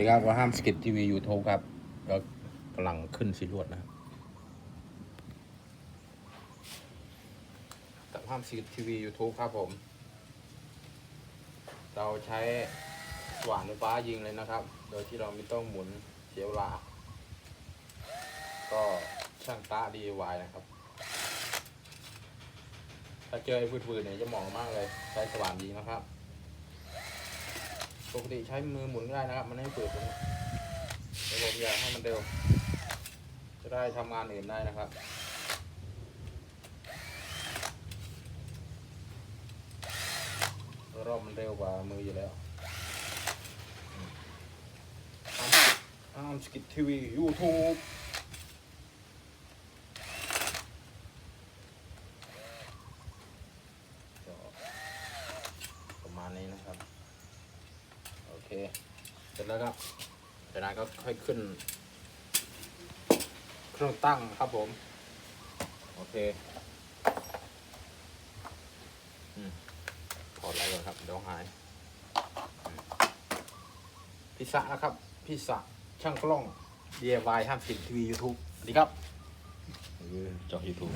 นี่ครับว่าห้ามสกิททีวียูทูบครับก็กำลังขึ้นสีลวดนะครับกับห้ามสกิททีวียูทูบครับผม เราใช้สว่านไฟฟ้ายิงเลยนะครับ โดยที่เราไม่ต้องหมุนเสียเวลา ก็ช่างตา DIY นะครับ ถ้าเจอไอ้ฟืดๆเนี่ยจะเหมาะมากเลย ใช้สว่านยิงนะครับ ปกติใช้มือหมุนก็ได้นะครับ มันไม่ฝืดตรงนี้เดี๋ยวผมอยากให้มันเร็ว จะได้ทำงานอื่นได้นะครับรอบมันเร็วกว่ามืออยู่แล้วอ้ามสกิททีวียูทูบประมาณนี้นะครับ โอ เค เสร็จแล้วครับจากนั้นก็ค่อยขึ้น เครื่องตั้งครับผม โอเคอืมถอดอะไรก่อนครับ เดี๋ยวหายอืมพิซซ่านะครับ พิซซ่าช่างกล้อง DIY ห้ามสินทีวียูทูบสวัสดีครับจอยูทูบ